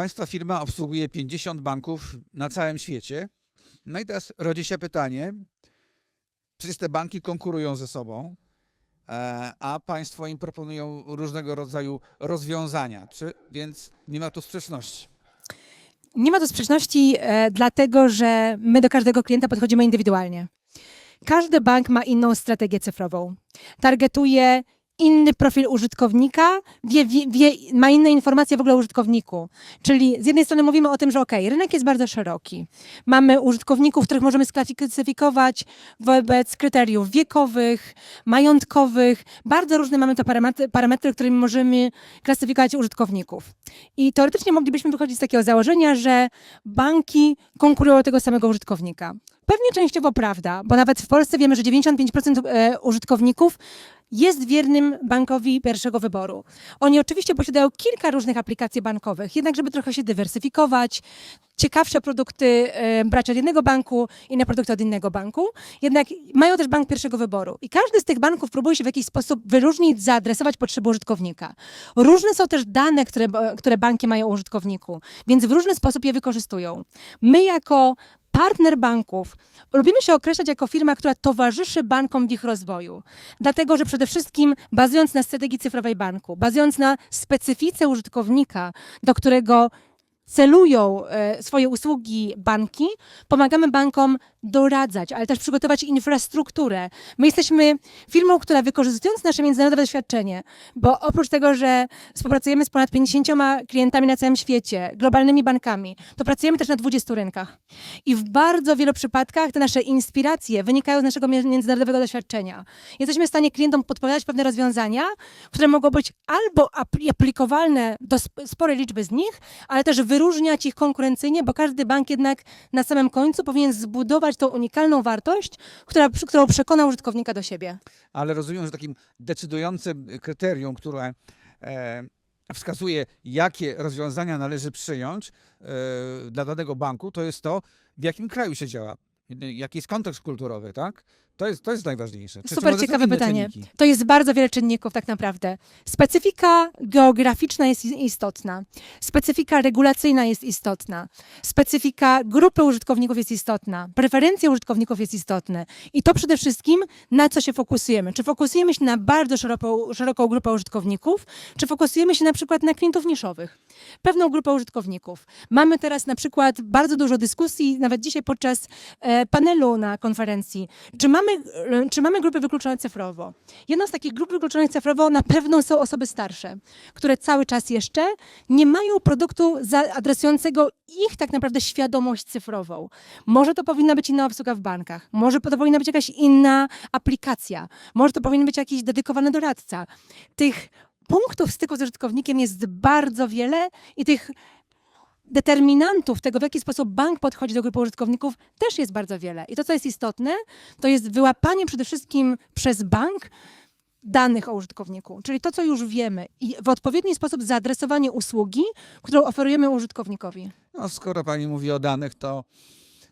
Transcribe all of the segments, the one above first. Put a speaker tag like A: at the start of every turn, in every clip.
A: Państwa firma obsługuje 50 banków na całym świecie. No i teraz rodzi się pytanie, przecież te banki konkurują ze sobą, e, a Państwo im proponują różnego rodzaju rozwiązania, czy, więc nie ma tu sprzeczności.
B: Nie ma tu sprzeczności, e, dlatego że my do każdego klienta podchodzimy indywidualnie. Każdy bank ma inną strategię cyfrową. Targetuje inny profil użytkownika, wie, wie, wie, ma inne informacje w ogóle o użytkowniku. Czyli z jednej strony mówimy o tym, że ok, rynek jest bardzo szeroki. Mamy użytkowników, których możemy sklasyfikować wobec kryteriów wiekowych, majątkowych. Bardzo różne mamy to parametry, parametry którymi możemy klasyfikować użytkowników. I teoretycznie moglibyśmy wychodzić z takiego założenia, że banki konkurują o tego samego użytkownika. Pewnie częściowo prawda, bo nawet w Polsce wiemy, że 95% e, użytkowników jest wiernym bankowi pierwszego wyboru. Oni oczywiście posiadają kilka różnych aplikacji bankowych, jednak żeby trochę się dywersyfikować, ciekawsze produkty e, brać od jednego banku, inne produkty od innego banku, jednak mają też bank pierwszego wyboru. I każdy z tych banków próbuje się w jakiś sposób wyróżnić, zaadresować potrzeby użytkownika. Różne są też dane, które, które banki mają o użytkowniku, więc w różny sposób je wykorzystują. My jako partner banków lubimy się określać jako firma, która towarzyszy bankom w ich rozwoju. Dlatego, że przede wszystkim bazując na strategii cyfrowej banku, bazując na specyfice użytkownika, do którego celują e, swoje usługi banki, pomagamy bankom doradzać, ale też przygotować infrastrukturę. My jesteśmy firmą, która wykorzystując nasze międzynarodowe doświadczenie, bo oprócz tego, że współpracujemy z ponad 50 klientami na całym świecie, globalnymi bankami, to pracujemy też na 20 rynkach. I w bardzo wielu przypadkach te nasze inspiracje wynikają z naszego mię- międzynarodowego doświadczenia. Jesteśmy w stanie klientom podpowiadać pewne rozwiązania, które mogą być albo apl- aplikowalne do sp- sporej liczby z nich, ale też wyróżniać ich konkurencyjnie, bo każdy bank jednak na samym końcu powinien zbudować tą unikalną wartość, która, którą przekona użytkownika do siebie.
A: Ale rozumiem, że takim decydującym kryterium, które e, wskazuje, jakie rozwiązania należy przyjąć e, dla danego banku, to jest to, w jakim kraju się działa, jaki jest kontekst kulturowy, tak? To jest, to jest najważniejsze. Czy-
B: Super ciekawe pytanie.
A: czynniki?
B: To jest bardzo wiele czynników tak naprawdę. Specyfika geograficzna jest istotna. Specyfika regulacyjna jest istotna. Specyfika grupy użytkowników jest istotna. Preferencje użytkowników jest istotne. I to przede wszystkim na co się fokusujemy. Czy fokusujemy się na bardzo szeroką, szeroką grupę użytkowników, czy fokusujemy się na przykład na klientów niszowych. Pewną grupę użytkowników. Mamy teraz na przykład bardzo dużo dyskusji, nawet dzisiaj podczas e, panelu na konferencji. Czy mamy, e, czy mamy grupy wykluczone cyfrowo? Jedną z takich grup wykluczonych cyfrowo na pewno są osoby starsze, które cały czas jeszcze nie mają produktu adresującego ich tak naprawdę świadomość cyfrową. Może to powinna być inna obsługa w bankach, może to powinna być jakaś inna aplikacja, może to powinien być jakiś dedykowany doradca. Tych punktów styku z użytkownikiem jest bardzo wiele i tych determinantów tego, w jaki sposób bank podchodzi do grupy użytkowników, też jest bardzo wiele. I to, co jest istotne, to jest wyłapanie przede wszystkim przez bank danych o użytkowniku, czyli to, co już wiemy i w odpowiedni sposób zaadresowanie usługi, którą oferujemy użytkownikowi.
A: No, skoro pani mówi o danych, to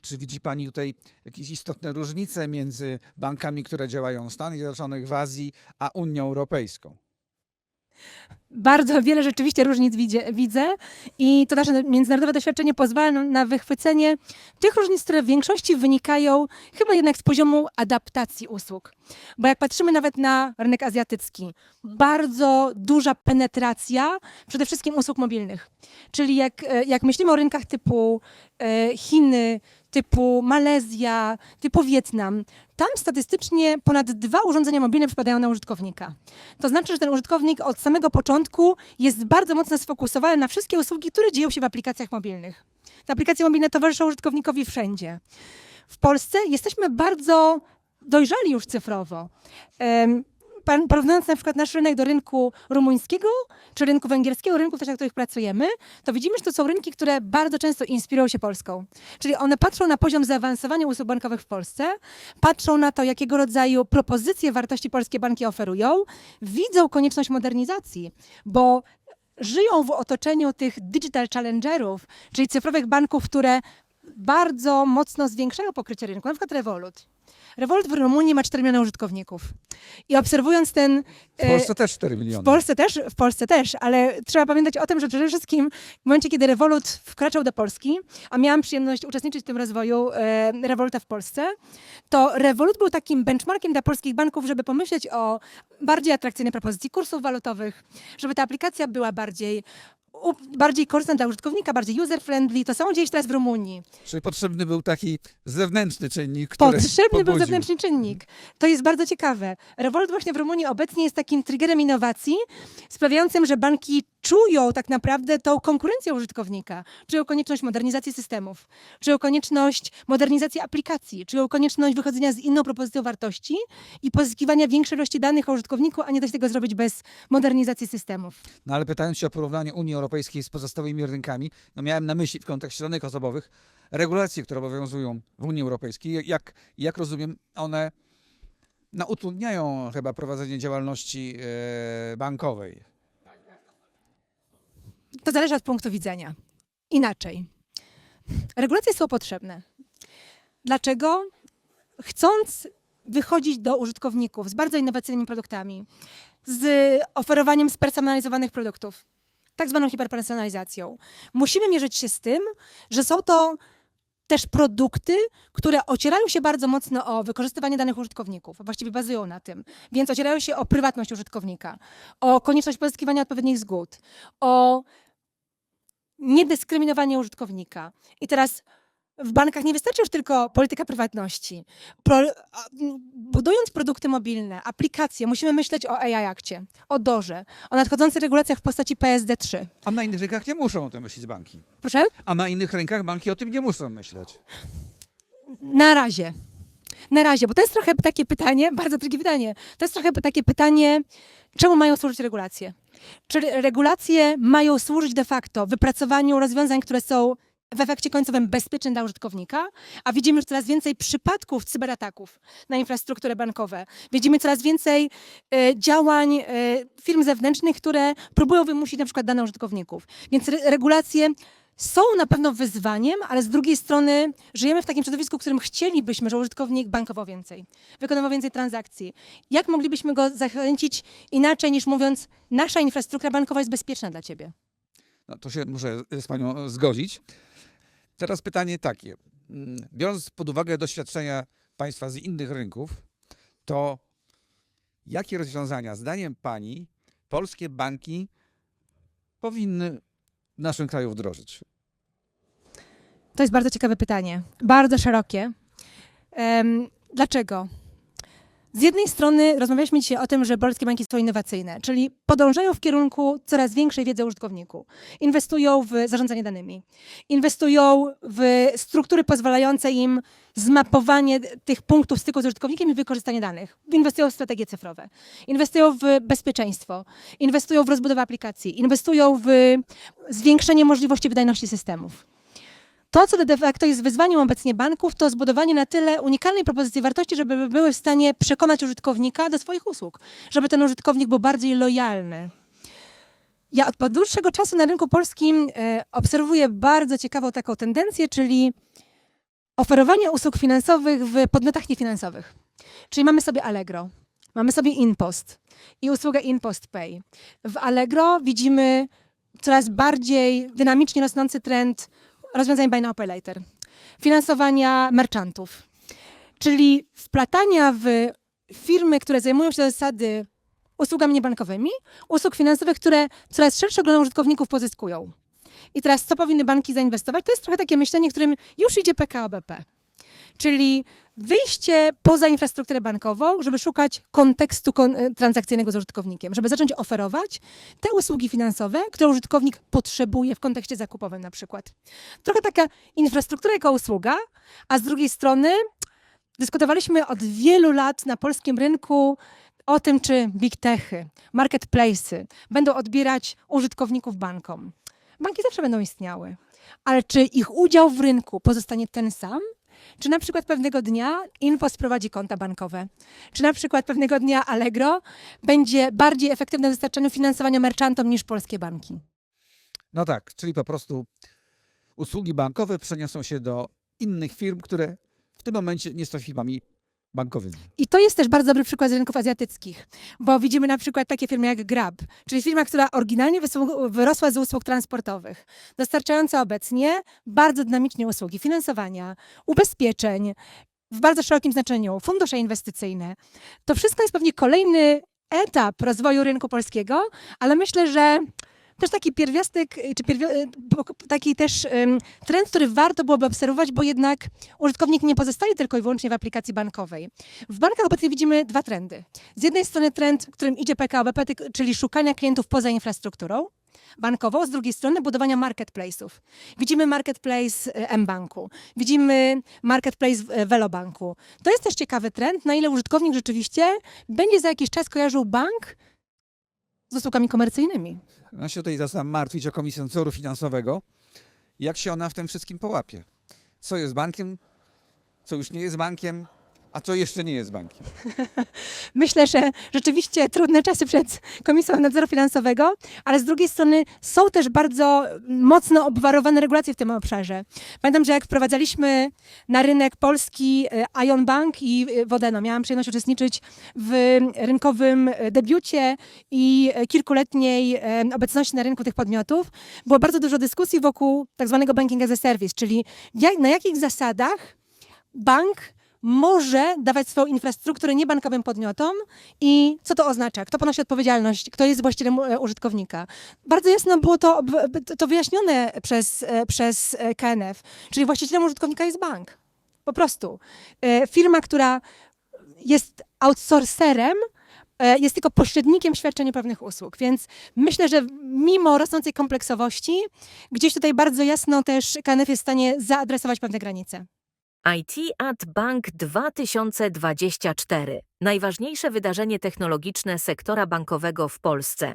A: czy widzi pani tutaj jakieś istotne różnice między bankami, które działają w Stanach Zjednoczonych, w Azji, a Unią Europejską?
B: Bardzo wiele rzeczywiście różnic widzie, widzę i to nasze międzynarodowe doświadczenie pozwala na wychwycenie tych różnic, które w większości wynikają chyba jednak z poziomu adaptacji usług. Bo jak patrzymy nawet na rynek azjatycki, bardzo duża penetracja przede wszystkim usług mobilnych. Czyli jak, e, jak myślimy o rynkach typu e, Chiny, typu Malezja, typu Wietnam, tam statystycznie ponad dwa urządzenia mobilne przypadają na użytkownika. To znaczy, że ten użytkownik od samego początku jest bardzo mocno sfokusowany na wszystkie usługi, które dzieją się w aplikacjach mobilnych. Te aplikacje mobilne towarzyszą użytkownikowi wszędzie. W Polsce jesteśmy bardzo dojrzali już cyfrowo. Em, pan- Porównując na przykład nasz rynek do rynku rumuńskiego czy rynku węgierskiego, rynków też, na których pracujemy, to widzimy, że to są rynki, które bardzo często inspirują się Polską. Czyli one patrzą na poziom zaawansowania usług bankowych w Polsce, patrzą na to, jakiego rodzaju propozycje wartości polskie banki oferują, widzą konieczność modernizacji, bo żyją w otoczeniu tych digital challengerów, czyli cyfrowych banków, które bardzo mocno zwiększają pokrycie rynku, na przykład Revolut. Revolut w Rumunii ma 4 miliony użytkowników. I obserwując ten...
A: W Polsce też 4 miliony.
B: W Polsce też, w Polsce też, ale trzeba pamiętać o tym, że przede wszystkim w momencie, kiedy Revolut wkraczał do Polski, a miałam przyjemność uczestniczyć w tym rozwoju e, Revoluta w Polsce, to Revolut był takim benchmarkiem dla polskich banków, żeby pomyśleć o bardziej atrakcyjnej propozycji kursów walutowych, żeby ta aplikacja była bardziej bardziej korzystna dla użytkownika, bardziej user-friendly. To samo dzieje się teraz w Rumunii.
A: Czyli potrzebny był taki zewnętrzny czynnik, który
B: Potrzebny był
A: pobudził.
B: zewnętrzny czynnik. To jest bardzo ciekawe. Revolut właśnie w Rumunii obecnie jest takim triggerem innowacji, sprawiającym, że banki czują tak naprawdę tą konkurencję użytkownika. Czują konieczność modernizacji systemów, czują konieczność modernizacji aplikacji, czują konieczność wychodzenia z inną propozycją wartości i pozyskiwania większej ilości danych o użytkowniku, a nie da się tego zrobić bez modernizacji systemów.
A: No ale pytając się o porównanie Unii Europejskiej z pozostałymi rynkami, no miałem na myśli w kontekście danych osobowych regulacje, które obowiązują w Unii Europejskiej. Jak, jak rozumiem, one no, utrudniają chyba prowadzenie działalności e, bankowej.
B: To zależy od punktu widzenia. Inaczej. Regulacje są potrzebne. Dlaczego? Chcąc wychodzić do użytkowników z bardzo innowacyjnymi produktami, z oferowaniem spersonalizowanych produktów, tak zwaną hiperpersonalizacją, musimy mierzyć się z tym, że są to też produkty, które ocierają się bardzo mocno o wykorzystywanie danych użytkowników, właściwie bazują na tym. Więc ocierają się o prywatność użytkownika, o konieczność pozyskiwania odpowiednich zgód, o niedyskryminowanie użytkownika. I teraz w bankach nie wystarczy już tylko polityka prywatności. Pro, budując produkty mobilne, aplikacje, musimy myśleć o AI akcie, o DORze, o nadchodzących regulacjach w postaci PSD3.
A: A na innych rynkach nie muszą o tym myśleć banki.
B: Proszę?
A: A na innych rynkach banki o tym nie muszą myśleć.
B: Na razie. Na razie, bo to jest trochę takie pytanie, bardzo tricky pytanie. To jest trochę takie pytanie, czemu mają służyć regulacje? Czy regulacje mają służyć de facto wypracowaniu rozwiązań, które są w efekcie końcowym bezpieczne dla użytkownika, a widzimy już coraz więcej przypadków cyberataków na infrastrukturę bankową. Widzimy coraz więcej e, działań e, firm zewnętrznych, które próbują wymusić na przykład dane użytkowników. Więc re- regulacje są na pewno wyzwaniem, ale z drugiej strony żyjemy w takim środowisku, w którym chcielibyśmy, że użytkownik bankował więcej, wykonywał więcej transakcji. Jak moglibyśmy go zachęcić inaczej niż mówiąc, nasza infrastruktura bankowa jest bezpieczna dla ciebie?
A: No, to się muszę z panią zgodzić. Teraz pytanie takie. Mm, Biorąc pod uwagę doświadczenia państwa z innych rynków, to jakie rozwiązania, zdaniem pani, polskie banki powinny w naszym kraju wdrożyć?
B: To jest bardzo ciekawe pytanie, bardzo szerokie. Dlaczego? Z jednej strony rozmawialiśmy dzisiaj o tym, że polskie banki są innowacyjne, czyli podążają w kierunku coraz większej wiedzy o użytkowniku. Inwestują w zarządzanie danymi, inwestują w struktury pozwalające im zmapowanie tych punktów styku z użytkownikiem i wykorzystanie danych. Inwestują w strategie cyfrowe, inwestują w bezpieczeństwo, inwestują w rozbudowę aplikacji, inwestują w zwiększenie możliwości wydajności systemów. To, co de facto jest wyzwaniem obecnie banków, to zbudowanie na tyle unikalnej propozycji wartości, żeby były w stanie przekonać użytkownika do swoich usług, żeby ten użytkownik był bardziej lojalny. Ja od dłuższego czasu na rynku polskim e, obserwuję bardzo ciekawą taką tendencję, czyli oferowanie usług finansowych w podmiotach niefinansowych. Czyli mamy sobie Allegro, mamy sobie InPost i usługę InPost Pay. W Allegro widzimy coraz bardziej dynamicznie rosnący trend rozwiązań buy later, finansowania merchantów, czyli wplatania w firmy, które zajmują się zasady usługami niebankowymi, usług finansowych, które coraz szersze grono użytkowników pozyskują. I teraz co powinny banki zainwestować? To jest trochę takie myślenie, którym już idzie PKO BP. Czyli wyjście poza infrastrukturę bankową, żeby szukać kontekstu kon- e, transakcyjnego z użytkownikiem, żeby zacząć oferować te usługi finansowe, które użytkownik potrzebuje w kontekście zakupowym na przykład. Trochę taka infrastruktura jako usługa, a z drugiej strony dyskutowaliśmy od wielu lat na polskim rynku o tym, czy big techy, marketplace'y będą odbierać użytkowników bankom. Banki zawsze będą istniały, ale czy ich udział w rynku pozostanie ten sam? Czy na przykład pewnego dnia Inpost prowadzi konta bankowe? Czy na przykład pewnego dnia Allegro będzie bardziej efektywne w dostarczaniu finansowania merchantom niż polskie banki?
A: No tak, czyli po prostu usługi bankowe przeniosą się do innych firm, które w tym momencie nie są firmami
B: I to jest też bardzo dobry przykład z rynków azjatyckich, bo widzimy na przykład takie firmy jak Grab, czyli firma, która oryginalnie wyrosła z usług transportowych, dostarczająca obecnie bardzo dynamicznie usługi finansowania, ubezpieczeń, w bardzo szerokim znaczeniu fundusze inwestycyjne. To wszystko jest pewnie kolejny etap rozwoju rynku polskiego, ale myślę, że też taki pierwiastek, y, czy pierwi- y, taki też trend, który warto byłoby obserwować, bo jednak użytkownik nie pozostaje tylko i wyłącznie w aplikacji bankowej. W bankach obecnie widzimy dwa trendy. Z jednej strony trend, którym idzie PKO BP, ty- czyli szukania klientów poza infrastrukturą bankową, z drugiej strony budowania marketplace'ów. Widzimy marketplace e, mBanku, widzimy marketplace Velobanku. To jest też ciekawy trend, na ile użytkownik rzeczywiście będzie za jakiś czas kojarzył bank z usługami komercyjnymi.
A: Ja się tutaj zaczynam martwić o Komisję Nadzoru Finansowego. Jak się ona w tym wszystkim połapie? Co jest bankiem, co już nie jest bankiem, a co jeszcze nie jest bankiem?
B: Myślę, że rzeczywiście trudne czasy przed Komisją Nadzoru Finansowego, ale z drugiej strony są też bardzo mocno obwarowane regulacje w tym obszarze. Pamiętam, że jak wprowadzaliśmy na rynek polski e, Ion Bank i e, Wodeno, miałam przyjemność uczestniczyć w rynkowym e, debiucie i kilkuletniej obecności na rynku tych podmiotów, było bardzo dużo dyskusji wokół tak zwanego banking as a service, czyli na jakich zasadach bank może dawać swoją infrastrukturę niebankowym podmiotom i co to oznacza? Kto ponosi odpowiedzialność? Kto jest właścicielem e, użytkownika? Bardzo jasno było to, ob- to wyjaśnione przez, e, przez e, KNF, czyli właścicielem użytkownika jest bank. Po prostu. E, Firma, która jest outsourcerem, e, jest tylko pośrednikiem w świadczeniu pewnych usług. Więc myślę, że mimo rosnącej kompleksowości, gdzieś tutaj bardzo jasno też KNF jest w stanie zaadresować pewne granice.
C: IT at Bank 2024. Najważniejsze wydarzenie technologiczne sektora bankowego w Polsce.